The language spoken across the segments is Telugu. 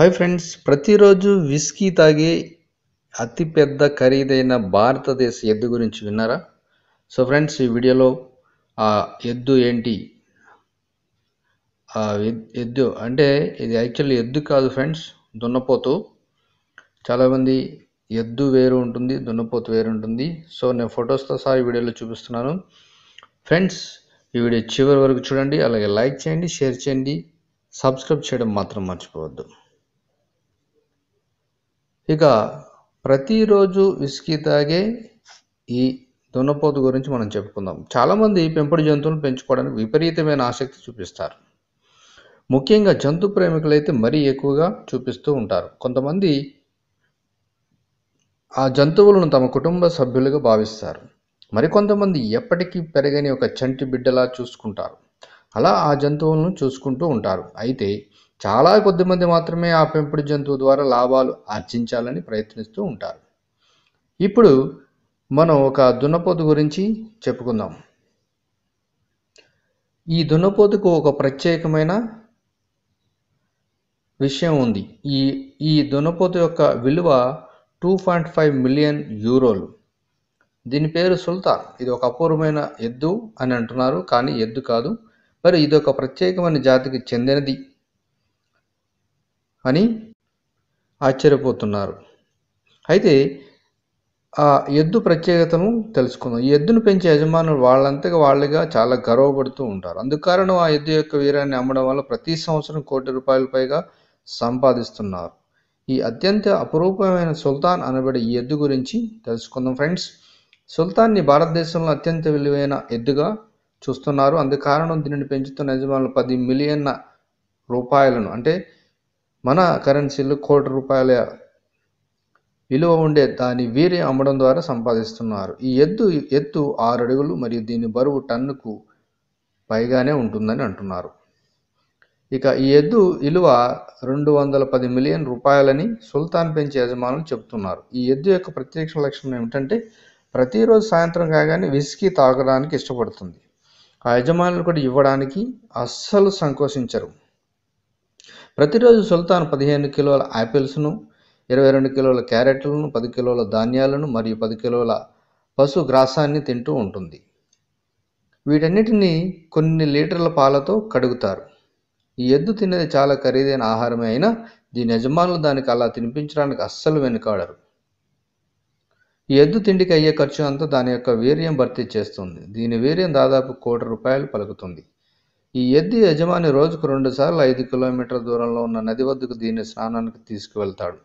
హాయ్ ఫ్రెండ్స్ ప్రతిరోజు విస్కీ తాగే అతిపెద్ద ఖరీదైన భారతదేశ ఎద్దు గురించి విన్నారా? సో ఫ్రెండ్స్ ఈ వీడియోలో ఆ ఎద్దు ఏంటి? ఆ ఎద్- ఎద్దు అంటే ఇది యాక్చువల్లీ ఎద్దు కాదు ఫ్రెండ్స్ దున్నపోతు. చాలామంది ఎద్దు వేరు ఉంటుంది దున్నపోతు వేరు ఉంటుంది. సో నేను ఫొటోస్తో సహా ఈ వీడియోలో చూపిస్తున్నాను. ఫ్రెండ్స్ ఈ వీడియో చివరి వరకు చూడండి అలాగే లైక్ చేయండి షేర్ చేయండి సబ్స్క్రైబ్ చేయడం మాత్రం మర్చిపోవద్దు. ఇక ప్రతిరోజు విసికి తాగే ఈ దున్నపోతు గురించి మనం చెప్పుకుందాం. చాలామంది పెంపుడు జంతువులను పెంచుకోవడానికి విపరీతమైన ఆసక్తి చూపిస్తారు. ముఖ్యంగా జంతు ప్రేమికులైతే మరీ ఎక్కువగా చూపిస్తూ ఉంటారు. కొంతమంది ఆ జంతువులను తమ కుటుంబ సభ్యులుగా భావిస్తారు. మరికొంతమంది ఎప్పటికీ పెరగని ఒక చంటి బిడ్డలా చూసుకుంటారు. అలా ఆ జంతువులను చూసుకుంటూ ఉంటారు. అయితే చాలా కొద్ది మంది మాత్రమే ఆ పెంపుడు జంతువు ద్వారా లాభాలు ఆర్జించాలని ప్రయత్నిస్తూ ఉంటారు. ఇప్పుడు మనం ఒక దున్నపోతు గురించి చెప్పుకుందాం. ఈ దున్నపోతుకు ఒక ప్రత్యేకమైన విషయం ఉంది. ఈ ఈ దున్నపోతు యొక్క విలువ టూ పాయింట్ ఫైవ్ మిలియన్ యూరోలు. దీని పేరు సుల్తాన్. ఇది ఒక అపూర్వమైన ఎద్దు అని అంటున్నారు కానీ ఎద్దు కాదు. మరి ఇది ఒక ప్రత్యేకమైన జాతికి చెందినది అని ఆశ్చర్యపోతున్నారు. అయితే ఆ ఎద్దు ప్రత్యేకతను తెలుసుకుందాం. ఈ ఎద్దును పెంచే యజమానులు వాళ్ళంతగా వాళ్ళుగా చాలా గర్వపడుతూ ఉంటారు. అందుకారణం ఆ ఎద్దు యొక్క వీరాన్ని అమ్మడం వల్ల ప్రతి సంవత్సరం కోటి రూపాయల పైగా సంపాదిస్తున్నారు. ఈ అత్యంత అపురూపమైన సుల్తాన్ అనబడే ఈ ఎద్దు గురించి తెలుసుకుందాం ఫ్రెండ్స్. సుల్తాన్ని భారతదేశంలో అత్యంత విలువైన ఎద్దుగా చూస్తున్నారు. అందుకారణం దీనిని పెంచుతున్న యజమానులు పది మిలియన్ రూపాయలను అంటే మన కరెన్సీలు కోటి రూపాయల విలువ ఉండే దాని వీర్యం అమ్మడం ద్వారా సంపాదిస్తున్నారు. ఈ ఎద్దు ఎత్తు ఆరు అడుగులు మరియు దీని బరువు టన్నుకు పైగానే ఉంటుందని అంటున్నారు. ఇక ఈ ఎద్దు విలువ రెండు వందల పది మిలియన్ రూపాయలని సుల్తాన్ పెంచే యజమానులు చెబుతున్నారు. ఈ ఎద్దు యొక్క ప్రత్యక్ష లక్షణం ఏమిటంటే ప్రతిరోజు సాయంత్రం కాగానే విస్కీ తాగడానికి ఇష్టపడుతుంది. ఆ యజమానులు కూడా ఇవ్వడానికి అస్సలు సంకోచించరు. ప్రతిరోజు సుల్తాన్ పదిహేను కిలోల యాపిల్స్ను ఇరవై రెండు కిలోల క్యారెట్లను పది కిలోల ధాన్యాలను మరియు పది కిలోల పశు గ్రాసాన్ని తింటూ ఉంటుంది. వీటన్నిటిని కొన్ని లీటర్ల పాలతో కడుగుతారు. ఈ ఎద్దు తినేది చాలా ఖరీదైన ఆహారమే అయినా దీని యజమానులు దానికి అలా తినిపించడానికి అస్సలు వెనుకాడరు. ఈ ఎద్దు తిండికి అయ్యే ఖర్చు అంతా దాని యొక్క వీర్యం భర్తీ చేస్తుంది. దీని వీర్యం దాదాపు కోటి రూపాయలు పలుకుతుంది. ఈ ఎద్దు యజమాని రోజుకు రెండు సార్లు ఐదు కిలోమీటర్ల దూరంలో ఉన్న నది వద్దకు దీన్ని స్నానానికి తీసుకువెళ్తాడు.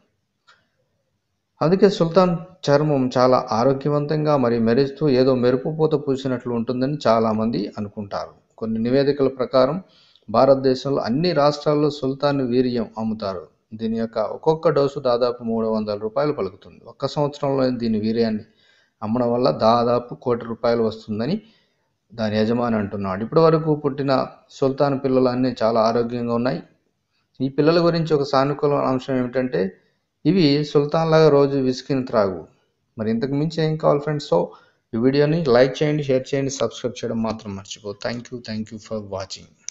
అందుకే సుల్తాన్ చర్మం చాలా ఆరోగ్యవంతంగా మరియు మెరుస్తూ ఏదో మెరుపుపోత పూసినట్లు ఉంటుందని చాలామంది అనుకుంటారు. కొన్ని నివేదికల ప్రకారం భారతదేశంలో అన్ని రాష్ట్రాల్లో సుల్తాన్ వీర్యం అమ్ముతారు. దీని యొక్క ఒక్కొక్క డోసు దాదాపు మూడు వందల రూపాయలు పలుకుతుంది. ఒక్క సంవత్సరంలో దీని వీర్యాన్ని అమ్మడం వల్ల దాదాపు కోటి రూపాయలు వస్తుందని దాని యజమాని అంటున్నాడు. ఇప్పటి వరకు పుట్టిన సుల్తాన్ పిల్లలు అన్నీ చాలా ఆరోగ్యంగా ఉన్నాయి. ఈ పిల్లల గురించి ఒక సానుకూల అంశం ఏమిటంటే ఇవి సుల్తాన్ లాగా రోజు విసికిని త్రాగు. మరి ఇంతకు మించి ఏం కావాలి ఫ్రెండ్స్ సో ఈ వీడియోని లైక్ చేయండి షేర్ చేయండి సబ్స్క్రైబ్ చేయడం మాత్రం మర్చిపో. Thank you thank you for watching